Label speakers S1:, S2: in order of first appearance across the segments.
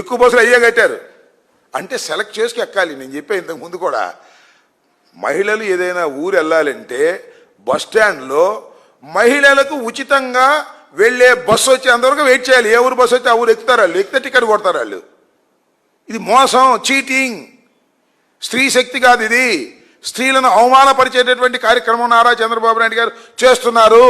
S1: ఎక్కువ బస్సులు అయ్యే కట్టారు. అంటే సెలెక్ట్ చేసుకు ఎక్కాలి. నేను చెప్పే ఇంతకు ముందు కూడా మహిళలు ఏదైనా ఊరు వెళ్ళాలంటే బస్ స్టాండ్లో మహిళలకు ఉచితంగా వెళ్ళే బస్సు వచ్చేంతవరకు వెయిట్ చేయాలి. ఏ ఊరు బస్సు వచ్చి ఆ ఊరు ఎక్కుతారు వాళ్ళు. ఎక్కితే టికెట్ కొడతారు వాళ్ళు. ఇది మోసం చీటింగ్. స్త్రీ శక్తి కాదు ఇది. స్త్రీలను అవమానపరిచేటటువంటి కార్యక్రమం నారా చంద్రబాబు నాయుడు గారు చేస్తున్నారు.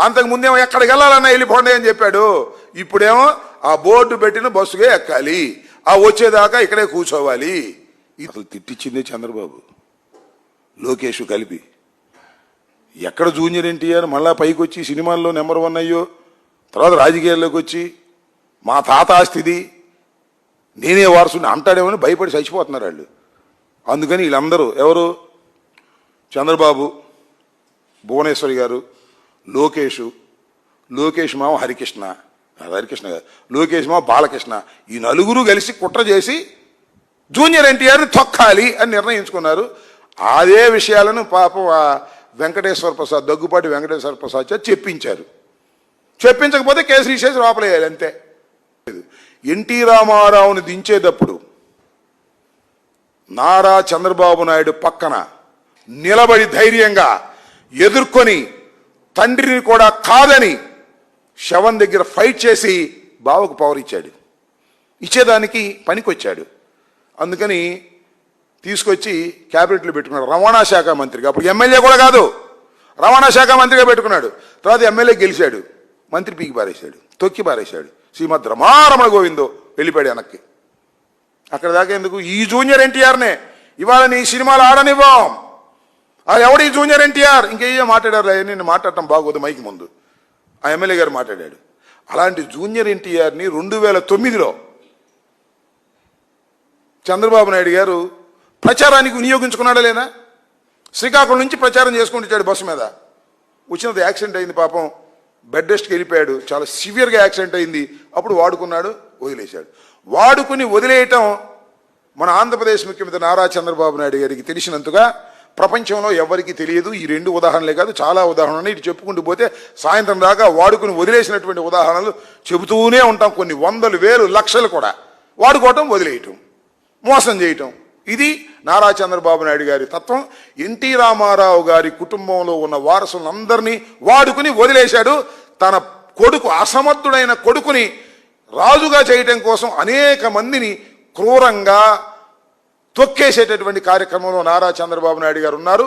S1: అంతకు ముందేమో ఎక్కడికి వెళ్ళాలన్నా వెళ్ళిపోండి అని చెప్పాడు. ఇప్పుడేమో ఆ బోర్డు పెట్టిన బస్సుకే ఎక్కాలి. ఆ వచ్చేదాకా ఇక్కడే కూర్చోవాలి. అసలు తిట్టించిందే చంద్రబాబు. లోకేష్ కలిపి. ఎక్కడ జూనియర్ ఎన్టీఆర్ మళ్ళా పైకి వచ్చి సినిమాల్లో నెంబర్ వన్ అయ్యో తర్వాత రాజకీయాల్లోకి వచ్చి మా తాత ఆస్తిది నేనే వారసుని అంటాడేమని భయపడి చచ్చిపోతున్నారు వాళ్ళు. అందుకని వీళ్ళందరూ ఎవరు? చంద్రబాబు భువనేశ్వరి గారు లోకేష్ లోకేష్ మామ హరికృష్ణ. హరికృష్ణ గారు లోకేష్ బాలకృష్ణ. ఈ నలుగురు కలిసి కుట్ర చేసి జూనియర్ ఎన్టీఆర్ని తొక్కాలి అని నిర్ణయించుకున్నారు. అదే విషయాలను పాపం వెంకటేశ్వర ప్రసాద్ దగ్గుపాటి వెంకటేశ్వర ప్రసాద్ చేత చెప్పించారు. చెప్పించకపోతే కేసు తీసేసి లోపలేయాలి అంతే. ఎన్టీ రామారావుని దించేటప్పుడు నారా చంద్రబాబు నాయుడు పక్కన నిలబడి ధైర్యంగా ఎదుర్కొని తండ్రిని కూడా కాదని శవం దగ్గర ఫైట్ చేసి బావకు పవర్ ఇచ్చాడు. ఇచ్చేదానికి పనికొచ్చాడు. అందుకని తీసుకొచ్చి క్యాబినెట్లో పెట్టుకున్నాడు. రవాణా శాఖ మంత్రిగా. అప్పుడు ఎమ్మెల్యే కూడా కాదు. రవాణా శాఖ మంత్రిగా పెట్టుకున్నాడు. తర్వాత ఎమ్మెల్యే గెలిచాడు. మంత్రి పీకి పారేశాడు. తొక్కి పారేశాడు. శ్రీమద్ రమారమణ గోవిందో వెళ్ళిపోయాడు వెనక్కి. అక్కడ దాకా ఎందుకు? ఈ జూనియర్ ఎన్టీఆర్నే. ఇవాళ నీ సినిమాలు ఆడనివ్వం. ఆ ఎవడు ఈ జూనియర్ ఎన్టీఆర్? ఇంకేయో మాట్లాడారు? నేను మాట్లాడటం బాగోదు మైకి ముందు. ఆ ఎమ్మెల్యే గారు మాట్లాడాడు. అలాంటి జూనియర్ ఎన్టీఆర్ని రెండు వేల తొమ్మిదిలో చంద్రబాబు నాయుడు గారు ప్రచారానికి వినియోగించుకున్నాడా లేదా? శ్రీకాకుళం నుంచి ప్రచారం చేసుకుంటూ బస్సు మీద. వచ్చినది యాక్సిడెంట్ అయింది పాపం. బెడ్ రెస్ట్కి వెళ్ళిపోయాడు చాలా సివియర్గా యాక్సిడెంట్ అయింది. అప్పుడు వాడుకున్నాడు వదిలేశాడు. వాడుకుని వదిలేయటం మన ఆంధ్రప్రదేశ్ ముఖ్యమంత్రి నారా చంద్రబాబు నాయుడు గారికి తెలిసినంతగా ప్రపంచంలో ఎవరికి తెలియదు. ఈ రెండు ఉదాహరణలే కాదు చాలా ఉదాహరణలు ఇటు చెప్పుకుంటూ పోతే సాయంత్రం దాకా వాడుకుని వదిలేసినటువంటి ఉదాహరణలు చెబుతూనే ఉంటాం కొన్ని వందలు వేలు లక్షలు కూడా. వాడుకోవటం వదిలేయటం మోసం చేయటం. ఇది నారా చంద్రబాబు నాయుడు గారి తత్వం. ఎన్టీ రామారావు గారి కుటుంబంలో ఉన్న వారసులందరినీ వాడుకుని వదిలేశాడు. తన కొడుకు అసమర్థుడైన కొడుకుని రాజుగా చేయటం కోసం అనేక మందిని క్రూరంగా తొక్కేసేటటువంటి కార్యక్రమంలో నారా చంద్రబాబు నాయుడు గారు ఉన్నారు.